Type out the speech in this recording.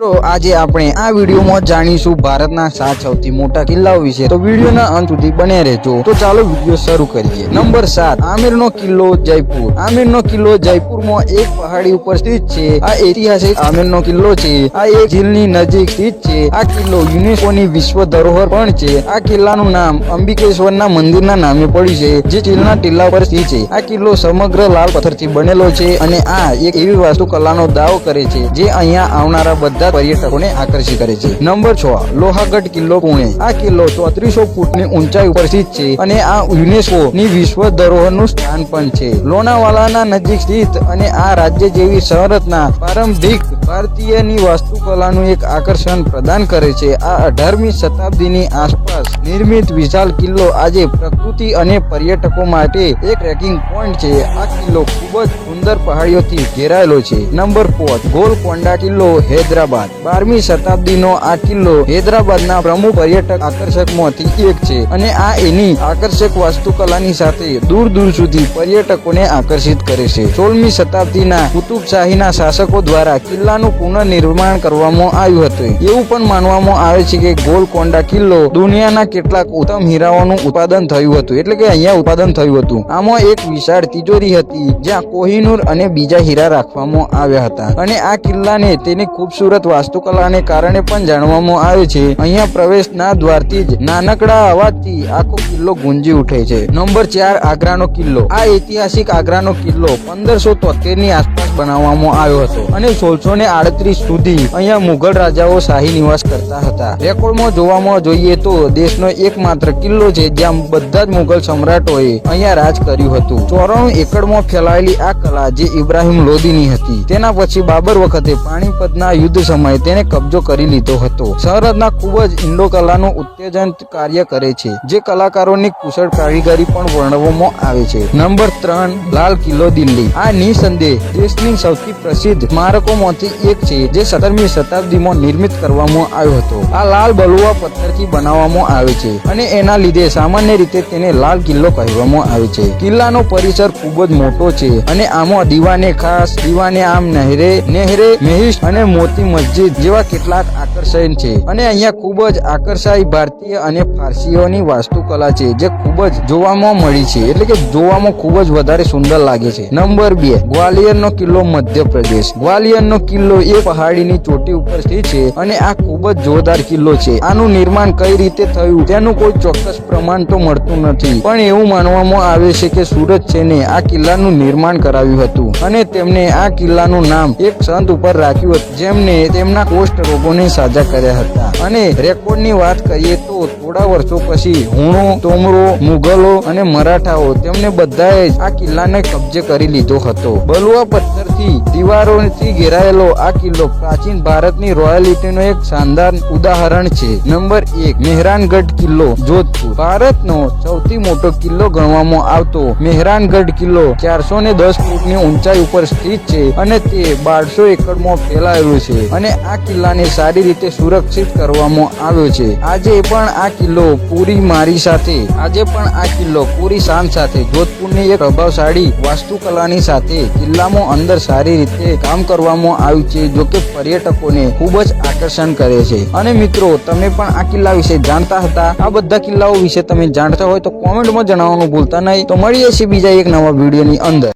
આજે આપણે આ વિડીયોમાં જાણીશું ભારતના સાત સૌથી મોટા કિલ્લાઓ વિશે. તો વિડીયોના અંત સુધી બને રહેજો. તો ચાલો વીડિયો શરૂ કરીએ. નંબર સાત, આમિરનો કિલ્લો જયપુર. આમિરનો કિલ્લો જયપુરમાં એક પહાડી ઉપર સ્થિત છે. આ ઐતિહાસિક આમિરનો કિલ્લો છે. આ એક ઝીલની નજીક સ્થિત છે. આ કિલ્લો યુનેસ્કોની વિશ્વ ધરોહર પણ છે. આ કિલ્લાનું નામ અંબિકેશ્વરના મંદિરના નામે પડ્યું છે, જે ટીલના ટીલા પર સ્થિત છે. આ કિલ્લો સમગ્ર લાલ પથ્થરથી બનેલો છે અને આ એક એવી વાસ્તુકલાનો દાવો કરે છે, જે અહીંયા આવનારા બધા પર્યટકોને આકર્ષિત કરે છે. નંબર છ, લોહાગઢ કિલ્લો પુણે. આ કિલ્લો ચોત્રીસો ફૂટની ઊંચાઈ ઉપર સ્થિત છે અને આ યુનેસ્કો ની વિશ્વ ધરોહરનું સ્થાન પણ છે. લોનાવાલાના નજીક સ્થિત અને આ રાજ્ય જેવી શરતના પ્રારંભિક ભારતીયની વાસ્તુકલાનું એક આકર્ષણ પ્રદાન કરે છે. આ અઢારમી શતાબ્દીની આસપાસ નિર્મિત વિશાળ કિલ્લો આજે પ્રકૃતિ અને પર્યટકો માટે એક ટ્રેકિંગ પોઈન્ટ છે. આ કિલ્લો ખૂબ જ સુંદર પહાડીઓથી ઘેરાયેલો છે. નંબર ફોર ગોલકોંડા કિલ્લો, હૈદરાબાદ. બારમી શતાબ્દીનો આ કિલ્લો હૈદરાબાદના પ્રમુખ પર્યટક આકર્ષકમાંથી એક છે અને આ એની આકર્ષક વાસ્તુકલાની સાથે દૂર દૂર સુધી પર્યટકોને આકર્ષિત કરે છે. સોળમી શતાબ્દીના કુતુબશાહીના શાસકો દ્વારા કિલ્લાનું પુનર્નિર્માણ કરવામાં આવ્યું હતું. એવું પણ માનવામાં આવે છે કે ગોલકોંડા કિલ્લો દુનિયાના કેટલાક ઉત્તમ હીરાઓનું ઉત્પાદન થયું હતું. એટલે કે અહીંયા ઉત્પાદન થયું હતું. આમાં એક વિશાળ તિજોરી હતી, જ્યાં કોહિનૂર અને બીજા હીરા રાખવામાં આવ્યા હતા. અને આ કિલ્લાને તેની ખૂબસૂરત વાસ્તુકલાને કારણે પણ જાણવામાં આવે છે. અહીંયા પ્રવેશના દ્વારથી જ નાનકડા અવાજથી આખો કિલ્લો ગુંજી ઉઠે છે. નંબર ચાર આગ્રાનો કિલ્લો. આ ઐતિહાસિક આગ્રાનો કિલ્લો પંદરસો તોતેરની આસપાસ બનાવવામાં આવ્યો હતો. અને સોળસો ને આડત્રીસ સુધી અહીંયા મુઘલ રાજાઓ શાહી નિવાસ કરતા હતા. રેકોર્ડમાં જોવામાં જોઈએ તો દેશનો એકમાત્ર કિલ્લો છે જ્યાં બધા જ મુઘલ સમ્રાટોએ અહીંયા રાજ કર્યું હતું. ચોરાણું એકડમાં ફેલાયેલી આ કલા જે ઇબ્રાહિમ લોદીની હતી. તેના પછી બાબર વખતે પાણીપતના યુદ્ધ સમયે તેને કબજો કરી લીધો હતો. સરહદના ખૂબ જ ઇન્ડો કલાનું ઉત્તેજન કાર્ય કરે છે, જે કલાકારોની કુશળ કારીગરી પણ વર્ણવવામાં આવે છે. નંબર ત્રણ, લાલ કિલ્લો દિલ્હી. આ નિસંદેહ દેશની સૌથી પ્રસિદ્ધ સ્મારકોમાંથી એક છે જે સત્તરમી શતાબ્દીમાં નિર્મિત કરવામાં આવ્યો હતો. આ લાલ બલુઆ પથ્થરથી બનાવવામાં આવે છે અને એના લીધે સામાન્ય રીતે તેને લાલ કિલ્લો કહેવામાં આવે છે. કિલ્લાનો પરિસર ખૂબ જ મોટો છે અને આમાં દીવાને ખાસ, દીવાને આમ નહેરે નહેરે મહેશ અને મોતી મસ્જિદ જેવા કેટલાક આકર્ષણ છે. અને અહીંયા ખૂબ જ આકર્ષાય ભારતીય અને ફારસીઓની વાસ્તુકલા છે જે ખૂબ જ જોવામાં મળી છે. એટલે કે જોવામાં ખૂબ જ વધારે સુંદર લાગે છે. નંબર બે, ગ્વાલિયરનો કિલ્લો મધ્યપ્રદેશ. ગ્વાલિયરનો કિલ્લો એ પહાડીની ચોટી ઉપર સ્થિત છે અને આ ખૂબ જ જોરદાર કિલ્લો છે. આનું નિર્માણ કઈ રીતે થયું તેનું કોઈ ચોક્કસ પ્રમાણ તો મળતું નથી. પણ એવું માનવામાં આવે છે કે સુરત છે ને આ કિલ્લાનું નિર્માણ કરાવ્યું હતું અને તેમને આ કિલ્લાનું નામ એક સંત ઉપર રાખ્યું હતું, જેમને તેમના કોષ્ઠ રોગોને સાજા કર્યા હતા. અને રેકોર્ડની વાત કરીએ તો થોડા વર્ષો પછી હુણો, તોમરો, મુઘલો અને મરાઠાઓ તેમને બધાએ આ કિલ્લાને કબજે કરી લીધો હતો. બલુઆ પથ્થરથી દીવારોથી ઘેરાયેલો આ કિલ્લો પ્રાચીન ભારતની રોયલિટીનો એક શાનદાર ઉદાહરણ છે. નંબર એક, મહેરાનગઢ કિલ્લો, જોધપુર. ભારતનો સૌથી મોટો કિલ્લો ગણવામાં આવતો મહેરાનગઢ કિલ્લો ચારસો ને દસ ફૂટની ઊંચાઈ ઉપર સ્થિત છે અને તે બારસો એકડમાં ફેલાયેલું છે અને આ કિલ્લાને સારી રીતે સુરક્ષિત કરવામાં આવ્યો છે. આજે પણ આ કિલ્લો પૂરી મારી સાથે, આજે પણ આ કિલ્લો પૂરી શાન સાથે, જોધપુરની એક પ્રભાવશાળી વાસ્તુકલાની સાથે કિલ્લામાં અંદર સારી રીતે કામ કરવામાં આવ્યું છે, જો કે પર્યટકોને ખૂબ જ આકર્ષણ કરે છે. અને મિત્રો, તમે પણ આ કિલ્લા વિશે જાણતા હતા. આ બધા કિલ્લાઓ વિશે તમે જાણતા હોય તો કોમેન્ટમાં જણાવવાનું ભૂલતા નહીં. તો મળીએ છીએ બીજા એક નવા વિડીયોની અંદર.